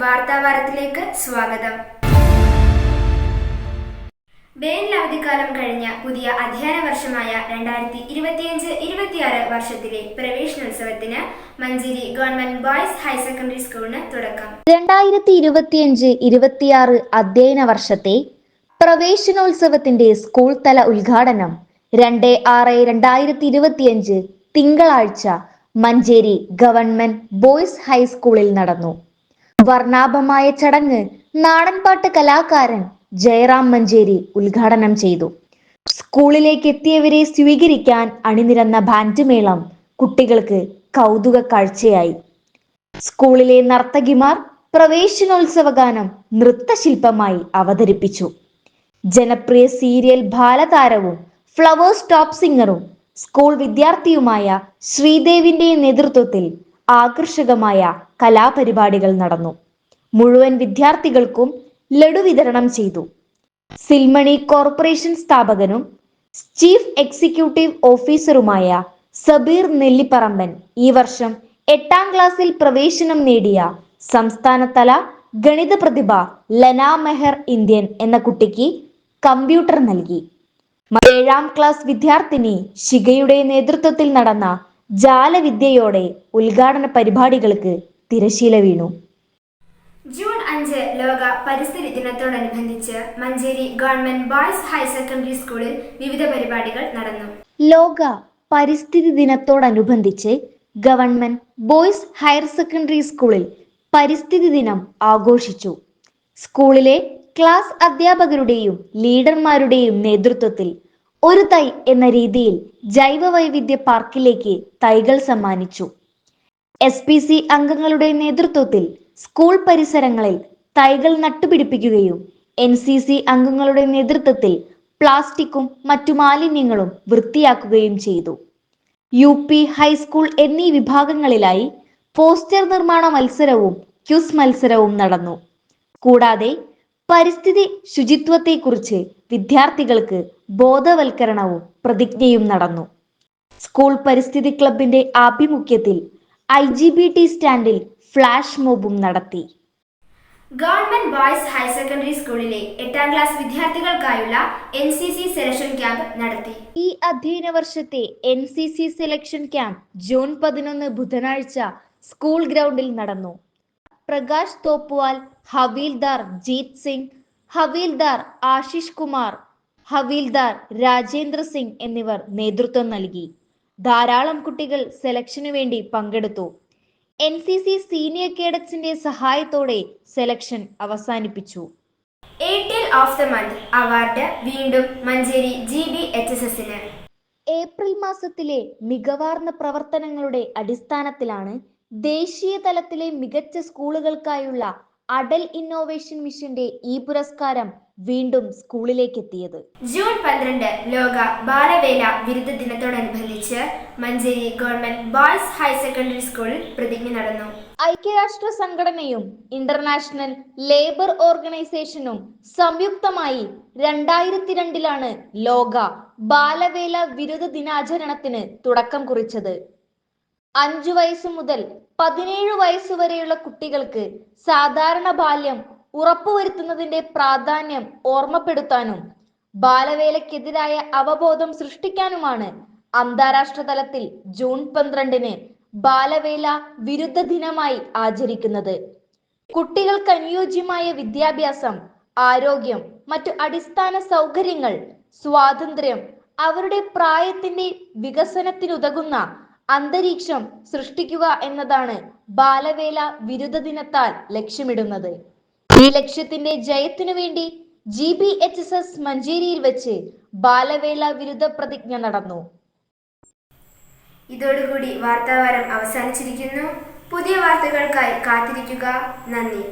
വാർത്താവാരത്തിലേക്ക് സ്വാഗതം. വേനൽ അവധിക്കാലം കഴിഞ്ഞ പുതിയ അധ്യയന വർഷമായ രണ്ടായിരത്തി ഇരുപത്തിയഞ്ച് ഇരുപത്തിയാറ് വർഷത്തിലെ പ്രവേശനോത്സവത്തിന് Manjeri government boys higher secondary സ്കൂളിന് തുടക്കം. രണ്ടായിരത്തി ഇരുപത്തിയഞ്ച് ഇരുപത്തിയാറ് അധ്യയന വർഷത്തെ പ്രവേശനോത്സവത്തിന്റെ സ്കൂൾ തല ഉദ്ഘാടനം രണ്ട് ആറ് രണ്ടായിരത്തി ഇരുപത്തിയഞ്ച് തിങ്കളാഴ്ച മഞ്ചേരി ഗവൺമെന്റ് ബോയ്സ് ഹൈസ്കൂളിൽ നടന്നു. വർണാഭമായ ചടങ്ങ് നാടൻപാട്ട് കലാകാരൻ ജയറാം മഞ്ചേരി ഉദ്ഘാടനം ചെയ്തു. സ്കൂളിലേക്ക് എത്തിയവരെ സ്വീകരിക്കാൻ അണിനിരന്ന ബാൻഡ് മേളം കുട്ടികൾക്ക് കൗതുക കാഴ്ചയായി. സ്കൂളിലെ നർത്തകിമാർ പ്രവേശനോത്സവ ഗാനം നൃത്തശില്പമായി അവതരിപ്പിച്ചു. ജനപ്രിയ സീരിയൽ ബാലതാരവും ഫ്ലവേഴ്സ് ടോപ്പ് സിംഗറും സ്കൂൾ വിദ്യാർത്ഥിയുമായ ശ്രീദേവിന്റെ നേതൃത്വത്തിൽ ആകർഷകമായ കലാപരിപാടികൾ നടന്നു. മുഴുവൻ വിദ്യാർത്ഥികൾക്കും ലഡു വിതരണം ചെയ്തു. സിൽമണി കോർപ്പറേഷൻ സ്ഥാപകനും ചീഫ് എക്സിക്യൂട്ടീവ് ഓഫീസറുമായ സബീർ നെല്ലിപ്പറമ്പൻ ഈ വർഷം എട്ടാം ക്ലാസ്സിൽ പ്രവേശനം നേടിയ സംസ്ഥാനതല ഗണിത പ്രതിഭ ലന മെഹർ ഇന്ത്യൻ എന്ന കുട്ടിക്ക് കമ്പ്യൂട്ടർ നൽകി. ഏഴാം ക്ലാസ് വിദ്യാർത്ഥിനി ശിഖയുടെ നേതൃത്വത്തിൽ നടന്ന ജാലവിദ്യയോടെ ഉദ്ഘാടന പരിപാടികൾക്ക് തിരശീല വീണു. ജൂൺ അഞ്ച് ലോക പരിസ്ഥിതി ദിനത്തോടനുബന്ധിച്ച് Manjeri government boys higher secondary സ്കൂളിൽ വിവിധ പരിപാടികൾ നടന്നു. ലോക പരിസ്ഥിതി ദിനത്തോടനുബന്ധിച്ച് ഗവൺമെന്റ് ബോയ്സ് ഹയർ സെക്കൻഡറി സ്കൂളിൽ പരിസ്ഥിതി ദിനം ആഘോഷിച്ചു. സ്കൂളിലെ ക്ലാസ് അധ്യാപകരുടെയും ലീഡർമാരുടെയും നേതൃത്വത്തിൽ ഒരു തൈ എന്ന രീതിയിൽ ജൈവ വൈവിധ്യ പാർക്കിലേക്ക് തൈകൾ സമ്മാനിച്ചു. എസ് പി സി അംഗങ്ങളുടെ നേതൃത്വത്തിൽ സ്കൂൾ പരിസരങ്ങളിൽ തൈകൾ നട്ടുപിടിപ്പിക്കുകയും എൻ സി സി അംഗങ്ങളുടെ നേതൃത്വത്തിൽ പ്ലാസ്റ്റിക്കും മറ്റു മാലിന്യങ്ങളും വൃത്തിയാക്കുകയും ചെയ്തു. യു പി ഹൈസ്കൂൾ എന്നീ വിഭാഗങ്ങളിലായി പോസ്റ്റർ നിർമ്മാണ മത്സരവും ക്യൂസ് മത്സരവും നടന്നു. കൂടാതെ പരിസ്ഥിതി ശുചിത്വത്തെക്കുറിച്ച് വിദ്യാർത്ഥികൾക്ക് ബോധവൽക്കരണവും പ്രതിജ്ഞയും നടന്നു. സ്കൂൾ പരിസ്ഥിതി ക്ലബിന്റെ ആഭിമുഖ്യത്തിൽ ഐ ജി ബി ടി സ്റ്റാൻഡിൽ ഫ്ലാഷ് മോബും നടത്തി. ഗവൺമെന്റ് ബോയ്സ് ഹയർ സെക്കൻഡറി സ്കൂളിലെ എട്ടാം class വിദ്യാർത്ഥികൾക്കായുള്ള N C C selection camp നടത്തി. ഈ അധ്യയന വർഷത്തെ N C C selection camp June പതിനൊന്ന് ബുധനാഴ്ച സ്കൂൾ ഗ്രൗണ്ടിൽ നടന്നു. പ്രകാശ് തോപ്പുവാൽ ഹവീൽദാർ ജീത് സിംഗ് ഹവീൽദാർ ആശിഷ് കുമാർ ഹവീൽദാർ രാജേന്ദ്ര സിംഗ് എന്നിവർ നേതൃത്വം നൽകി. ധാരാളം കുട്ടികൾ സെലക്ഷനു വേണ്ടി പങ്കെടുത്തു. എൻ സി സി സീനിയർ കേഡറ്റ്സിന്റെ സഹായത്തോടെ സെലക്ഷൻ അവസാനിപ്പിച്ചു. Airtel of the month award വീണ്ടും Manjeri G B H S എസിന് ഏപ്രിൽ മാസത്തിലെ മികവാർന്ന പ്രവർത്തനങ്ങളുടെ അടിസ്ഥാനത്തിലാണ് ദേശീയ തലത്തിലെ മികച്ച സ്കൂളുകൾക്കായുള്ള അടൽ ഇന്നോവേഷൻ മിഷന്റെ ഈ പുരസ്കാരം വീണ്ടും സ്കൂളിലേക്ക് എത്തിയത് ജൂൺ പന്ത്രണ്ട് ലോക ബാലവേല വിരുദ്ധ ദിനത്തോടനുബന്ധിച്ച് Manjeri government boys higher secondary സ്കൂളിൽ പ്രതിജ്ഞ നടന്നു. ഐക്യരാഷ്ട്ര സംഘടനയും ഇന്റർനാഷണൽ ലേബർ ഓർഗനൈസേഷനും സംയുക്തമായി രണ്ടായിരത്തി രണ്ടിലാണ് ലോക ബാലവേല വിരുദ്ധ ദിനാചരണത്തിന് തുടക്കം കുറിച്ചത്. അഞ്ചു വയസ്സ് മുതൽ പതിനേഴ് വയസ്സ് വരെയുള്ള കുട്ടികൾക്ക് സാധാരണ ബാല്യം ഉറപ്പുവരുത്തുന്നതിന്റെ പ്രാധാന്യം ഓർമ്മപ്പെടുത്താനും ബാലവേലക്കെതിരായ അവബോധം സൃഷ്ടിക്കാനുമാണ് അന്താരാഷ്ട്ര തലത്തിൽ ജൂൺ പന്ത്രണ്ടിന് ബാലവേല വിരുദ്ധ ദിനമായി ആചരിക്കുന്നത്. കുട്ടികൾക്ക് അനുയോജ്യമായ വിദ്യാഭ്യാസം ആരോഗ്യം മറ്റു അടിസ്ഥാന സൗകര്യങ്ങൾ സ്വാതന്ത്ര്യം അവരുടെ പ്രായത്തിന്റെ വികസനത്തിനുതകുന്ന അന്തരീക്ഷം സൃഷ്ടിക്കുക എന്നതാണ് ബാലവേല വിരുദ്ധ ദിനത്താൽ ലക്ഷ്യമിടുന്നത്. ഈ ലക്ഷ്യത്തിന്റെ ജയത്തിനു വേണ്ടി G B H S S മഞ്ചേരിയിൽ വെച്ച് ബാലവേല വിരുദ്ധ പ്രതിജ്ഞ നടന്നു. ഇതോടുകൂടി വാർത്താവാരം അവസാനിച്ചിരിക്കുന്നു. പുതിയ വാർത്തകൾക്കായി കാത്തിരിക്കുക. നന്ദി.